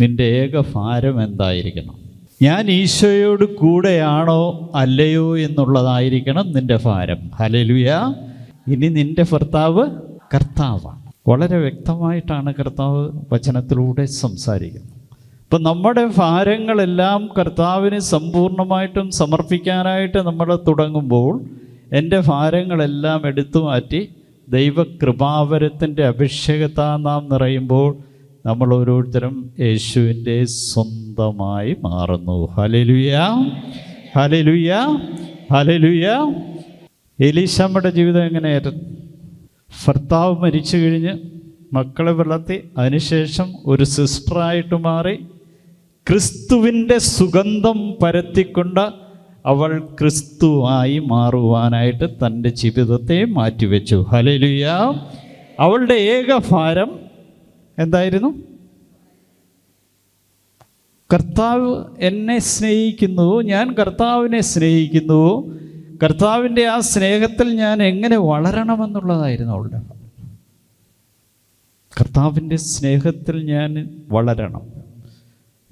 നിന്റെ ഏക ഭാരം എന്തായിരിക്കണം? ഞാൻ ഈശോയോട് കൂടെയാണോ അല്ലയോ എന്നുള്ളതായിരിക്കണം നിന്റെ ഭാരം. ഹലലുയ ഇനി നിന്റെ ഭർത്താവ് കർത്താവാണ്. വളരെ വ്യക്തമായിട്ടാണ് കർത്താവ് വചനത്തിലൂടെ സംസാരിക്കുന്നത്. ഇപ്പം നമ്മുടെ ഭാരങ്ങളെല്ലാം കർത്താവിന് സമ്പൂർണമായിട്ടും സമർപ്പിക്കാനായിട്ട് നമ്മൾ തുടങ്ങുമ്പോൾ എന്റെ ഭാരങ്ങളെല്ലാം എടുത്തു മാറ്റി ദൈവകൃപാവരത്തിന്റെ അഭിഷേകത്താ നാം നിറയുമ്പോൾ നമ്മൾ ഓരോരുത്തരും യേശുവിന്റെ സ്വന്തമായി മാറുന്നു. ഹലലുയ ഹലലുയ ഹലലുയ എലീശമ്മയുടെ ജീവിതം എങ്ങനെയായിരുന്നു? ഭർത്താവ് മരിച്ചു കഴിഞ്ഞ് മക്കളെ വളർത്തി അതിനുശേഷം ഒരു സിസ്റ്ററായിട്ട് മാറി ക്രിസ്തുവിന്റെ സുഗന്ധം പരത്തിക്കൊണ്ട് അവൾ ക്രിസ്തുവായി മാറുവാനായിട്ട് തന്റെ ജീവിതത്തെ മാറ്റിവെച്ചു. ഹലലുയ അവളുടെ ഏക ഭാരം എന്തായിരുന്നു? കർത്താവ് എന്നെ സ്നേഹിക്കുന്നു ഞാൻ കർത്താവിനെ സ്നേഹിക്കുന്നു. കർത്താവിന്റെ ആ സ്നേഹത്തിൽ ഞാൻ എങ്ങനെ വളരണമെന്നുള്ളതായിരുന്നു അവളുടെ കർത്താവിന്റെ സ്നേഹത്തിൽ ഞാൻ വളരണം.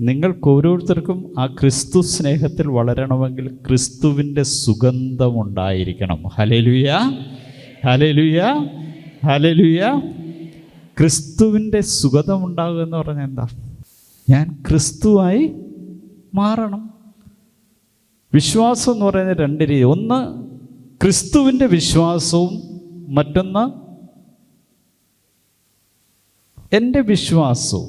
നിങ്ങൾക്ക് ഓരോരുത്തർക്കും ആ ക്രിസ്തു സ്നേഹത്തിൽ വളരണമെങ്കിൽ ക്രിസ്തുവിന്റെ സുഗന്ധമുണ്ടായിരിക്കണം. ഹലലുയ ഹലലുയ ഹലലുയ ക്രിസ്തുവിന്റെ സുഗതമുണ്ടാകുക എന്ന് പറഞ്ഞാൽ എന്താ? ഞാൻ ക്രിസ്തുവായി മാറണം. വിശ്വാസം എന്ന് പറയുന്നത് രണ്ട് രീതി. ഒന്ന് ക്രിസ്തുവിന്റെ വിശ്വാസവും മറ്റൊന്ന് എന്റെ വിശ്വാസവും.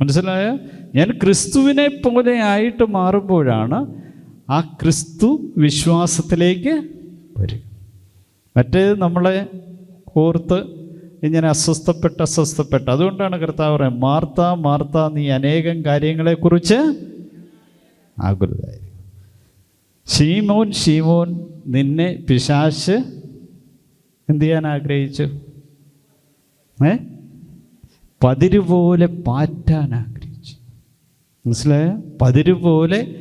മനസ്സിലായ? ഞാൻ ക്രിസ്തുവിനെ പോലെ ആയിട്ട് മാറുമ്പോഴാണ് ആ ക്രിസ്തു വിശ്വാസത്തിലേക്ക് വരിക. മറ്റേത് നമ്മളെ ഓർത്ത് ഇങ്ങനെ അസ്വസ്ഥപ്പെട്ട് അസ്വസ്ഥപ്പെട്ട്. അതുകൊണ്ടാണ് കർത്താവ് പറയുന്നത് മാർത്ത മാർത്ത നീ അനേകം കാര്യങ്ങളെക്കുറിച്ച് ആകുലതായി ഷീമോൻ ഷീമോൻ നിന്നെ പിശാശ് എന്ത് ചെയ്യാൻ ആഗ്രഹിച്ചു? ഏ? പതിരുപോലെ പാറ്റാൻ ആഗ്രഹിച്ചു. മനസ്സിലായ? പതിരുപോലെ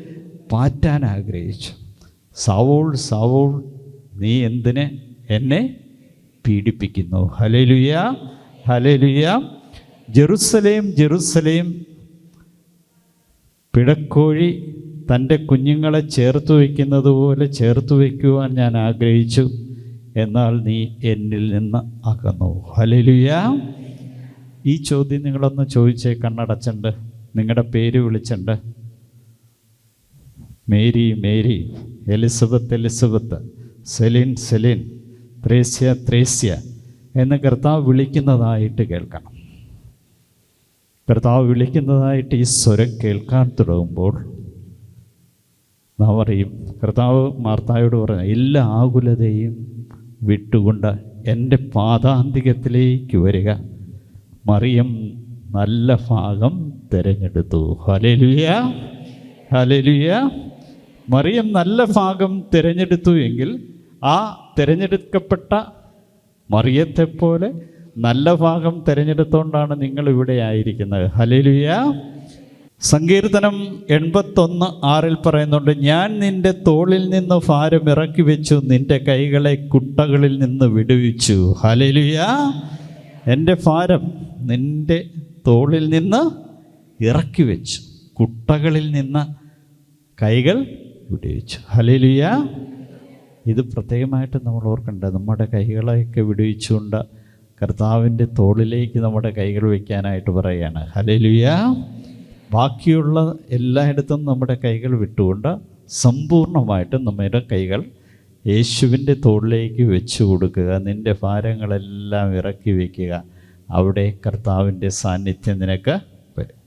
പാറ്റാൻ ആഗ്രഹിച്ചു. സവോൾ സവോൾ നീ എന്തിനെ എന്നെ പീഡിപ്പിക്കുന്നു. ഹലലുയ ഹലലുയ ജെറുസലേം ജെറുസലേം. പിടക്കോഴി തന്റെ കുഞ്ഞുങ്ങളെ ചേർത്ത് വയ്ക്കുന്നത് പോലെ ചേർത്ത് വയ്ക്കുവാൻ ഞാൻ ആഗ്രഹിച്ചു. എന്നാൽ നീ എന്നിൽ നിന്ന് അകന്നു. ഹലലുയ ഈ ചോദ്യം നിങ്ങളൊന്ന് ചോദിച്ചേ കണ്ണടച്ചുണ്ട്. നിങ്ങളുടെ പേര് വിളിച്ചുണ്ട്. Mary Mary. Elizabeth Elizabeth. Celine Celine. Thresia Thresia എന്ന് കർത്താവ് വിളിക്കുന്നതായിട്ട് കേൾക്കണം. കർത്താവ് വിളിക്കുന്നതായിട്ട് ഈ സ്വരം കേൾക്കാൻ തുടങ്ങുമ്പോൾ നാം പറയും കർത്താവ് മാർത്തായോട് പറഞ്ഞ എല്ലാ ആകുലതയും വിട്ടുകൊണ്ട് എന്റെ പാതാന്തികത്തിലേക്ക് വരിക. മറിയം നല്ല ഭാഗം തിരഞ്ഞെടുത്തു. ഹലലുയ ഹലലുയ മറിയം നല്ല ഭാഗം തിരഞ്ഞെടുത്തു എങ്കിൽ ആ തിരഞ്ഞെടുക്കപ്പെട്ട മറിയത്തെപ്പോലെ നല്ല ഭാഗം തിരഞ്ഞെടുത്തോണ്ടാണ് നിങ്ങൾ ഇവിടെ ആയിരിക്കുന്നത്. ഹലിലുയ സങ്കീർത്തനം എൺപത്തൊന്ന് ആറിൽ പറയുന്നുണ്ട് ഞാൻ നിന്റെ തോളിൽ നിന്ന് ഭാരം ഇറക്കി വെച്ചു നിന്റെ കൈകളെ കുട്ടകളിൽ നിന്ന് വിടുവിച്ചു. ഹലിലുയ എന്റെ ഭാരം നിന്റെ തോളിൽ നിന്ന് ഇറക്കി വെച്ചു കുട്ടകളിൽ നിന്ന് കൈകൾ വിടുവിച്ചു. ഹലലുയ ഇത് പ്രത്യേകമായിട്ട് നമ്മൾ ഓർക്കേണ്ടത് നമ്മുടെ കൈകളെയൊക്കെ വിടുവിച്ചുകൊണ്ട് കർത്താവിന്റെ തോളിലേക്ക് നമ്മുടെ കൈകൾ വയ്ക്കാനായിട്ട് പറയുകയാണ്. ഹലലുയ ബാക്കിയുള്ള എല്ലായിടത്തും നമ്മുടെ കൈകൾ വിട്ടുകൊണ്ട് സമ്പൂർണമായിട്ട് നമ്മുടെ കൈകൾ യേശുവിന്റെ തോളിലേക്ക് വെച്ചു കൊടുക്കുക നിന്റെ ഭാരങ്ങളെല്ലാം ഇറക്കി വയ്ക്കുക. അവിടെ കർത്താവിന്റെ സാന്നിധ്യം നിനക്ക് വരും.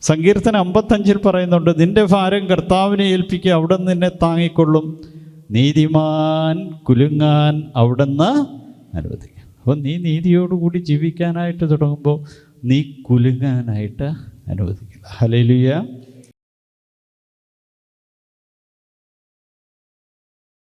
സങ്കീർത്തനം അമ്പത്തഞ്ചിൽ പറയുന്നുണ്ട് നിന്റെ ഭാരം കർത്താവിനെ ഏൽപ്പിക്കുക അവിടെ നിന്നെ താങ്ങിക്കൊള്ളും. നീതിമാൻ കുലുങ്ങാൻ അവിടുന്ന് അനുവദിക്കും അപ്പോൾ നീ നീതിയോടുകൂടി ജീവിക്കാനായിട്ട് തുടങ്ങുമ്പോൾ നീ കുലുങ്ങാനായിട്ട് അനുവദിക്കില്ല ഹലലുയ